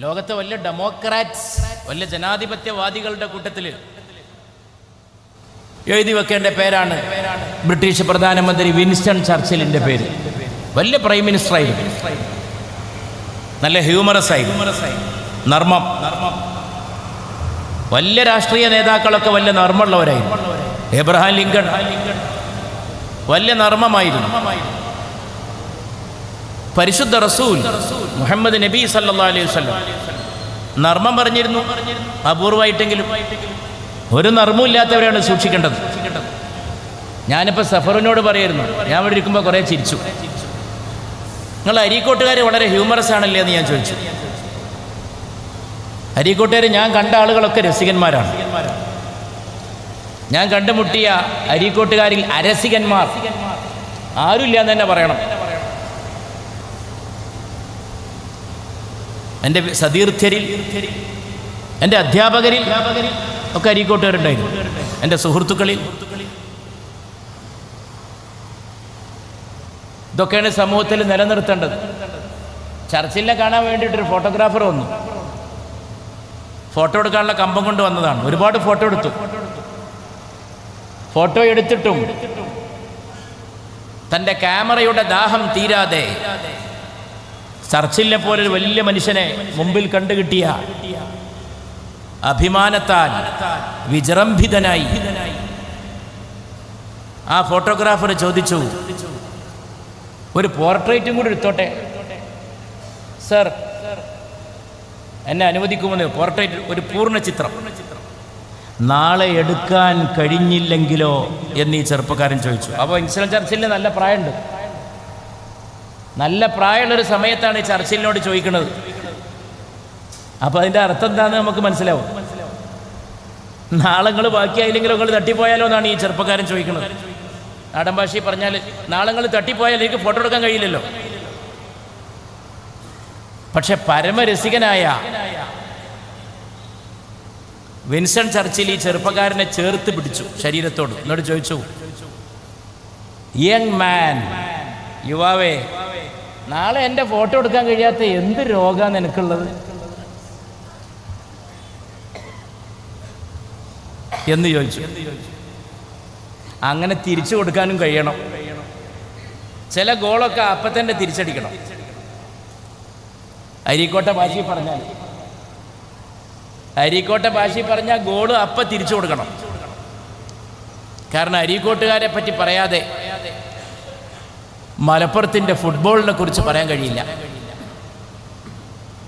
ലോകത്തെ വലിയ ഡെമോക്രാറ്റ്സ് വലിയ ജനാധിപത്യവാദികളുടെ കൂട്ടത്തിൽ എഴുതി വെക്കേണ്ട പേരാണ് ബ്രിട്ടീഷ് പ്രധാനമന്ത്രി വിൻസ്റ്റൺ ചർച്ചിലിന്റെ പേര്. വലിയ പ്രൈം മിനിസ്റ്റർ ആയിരുന്നു നല്ല ഹ്യൂമറസ് ആയി. നർമ്മം. വലിയ രാഷ്ട്രീയ നേതാക്കളൊക്കെ വലിയ നർമ്മമുള്ളവരായിരുന്നു. Abraham Lincoln. വലിയ നർമ്മമായിരുന്നു. പരിശുദ്ധ റസൂൽ മുഹമ്മദ് നബി സല്ലാ അലൈഹി വസല്ലം. നർമ്മം പറഞ്ഞിരുന്നു. അപൂർവമായിട്ടെങ്കിലും ഒരു നർമ്മവും ഇല്ലാത്തവരെയാണ് സൂക്ഷിക്കേണ്ടത്. ഞാനിപ്പോൾ സഫറിനോട് പറയായിരുന്നു ഞാൻ ഇവിടെ ഇരിക്കുമ്പോൾ കുറേ ചിരിച്ചു. നിങ്ങൾ അരീക്കോട്ടുകാർ വളരെ ഹ്യൂമറസ് ആണല്ലേ എന്ന് ഞാൻ ചോദിച്ചു. അരീക്കോട്ടുകാർ ഞാൻ കണ്ട ആളുകളൊക്കെ രസികന്മാരാണ്. ഞാൻ കണ്ടുമുട്ടിയ അരീക്കോട്ടുകാരിൽ അരസികന്മാർ. ആരുമില്ല എന്ന് തന്നെ പറയണം. എന്റെ സതീർത്ഥ്യരിൽ എന്റെ അധ്യാപകരിൽ ഒക്കെ അരീക്കോട്ടുകാരുണ്ടായിരുന്നു. എന്റെ സുഹൃത്തുക്കളിൽ. ഇതൊക്കെയാണ് സമൂഹത്തിൽ നിലനിർത്തേണ്ടത്. ചർച്ചിലിനെ കാണാൻ വേണ്ടിയിട്ടൊരു ഫോട്ടോഗ്രാഫർ വന്നു. ഫോട്ടോ എടുക്കാനുള്ള കമ്പം കൊണ്ട് വന്നതാണ്. ഒരുപാട് ഫോട്ടോ എടുത്തു. ഫോട്ടോ എടുത്തിട്ടും തന്റെ ക്യാമറയുടെ ദാഹം തീരാതെ ചർച്ചിലിനെ പോലെ ഒരു വലിയ മനുഷ്യനെ മുമ്പിൽ കണ്ടുകിട്ടിയ അഭിമാനത്താൽ വിജൃംഭിതനായി. ആ ഫോട്ടോഗ്രാഫർ ചോദിച്ചു ഒരു പോർട്രേറ്റും കൂടി എടുത്തോട്ടെ? സർ എന്നെ അനുവദിക്കുമെന്ന് പോർട്രേറ്റ് ഒരു പൂർണ ചിത്രം. നാളെ എടുക്കാൻ കഴിഞ്ഞില്ലെങ്കിലോ എന്ന് ഈ ചെറുപ്പക്കാരൻ ചോദിച്ചു. അപ്പോൾ ഇൻസുലൻ ചർച്ചിൽ നല്ല പ്രായമുണ്ട്. നല്ല പ്രായമുള്ളൊരു സമയത്താണ് ഈ ചർച്ചിലിനോട് ചോദിക്കുന്നത്. അപ്പോൾ അതിന്റെ അർത്ഥം എന്താണെന്ന് നമുക്ക് മനസ്സിലാവും. നാളങ്ങൾ ബാക്കിയായില്ലെങ്കിലും നിങ്ങൾ തട്ടിപ്പോയാലോ എന്നാണ് ഈ ചെറുപ്പക്കാരൻ ചോദിക്കുന്നത്. നാടൻ ഭാഷയിൽ പറഞ്ഞാൽ നാളങ്ങൾ തട്ടിപ്പോയാൽ എനിക്ക് ഫോട്ടോ എടുക്കാൻ കഴിയില്ലല്ലോ. പക്ഷെ പരമരസികനായ വിൻസൺ ചർച്ചിൽ ഈ ചെറുപ്പക്കാരനെ ചേർത്ത് പിടിച്ചു ശരീരത്തോട്. എന്നോട് ചോദിച്ചു യങ് മാൻ യുവാവേ നാളെ എന്റെ ഫോട്ടോ എടുക്കാൻ കഴിയാത്ത എന്ത് രോഗമാണ് നിനക്കുള്ളത്? എന്ന് ചോദിച്ചു. അങ്ങനെ തിരിച്ചു കൊടുക്കാനും കഴിയണം. ചില ഗോളൊക്കെ അപ്പം തന്നെ തിരിച്ചടിക്കണം. അരീക്കോട്ടെ ഭാഷയിൽ പറഞ്ഞാൽ. അരീക്കോട്ടെ ഭാഷയിൽ പറഞ്ഞാൽ ഗോൾ അപ്പം തിരിച്ചു കൊടുക്കണം. കാരണം അരീക്കോട്ടുകാരെ പറ്റി പറയാതെ മലപ്പുറത്തിന്റെ ഫുട്ബോളിനെ കുറിച്ച് പറയാൻ കഴിയില്ല.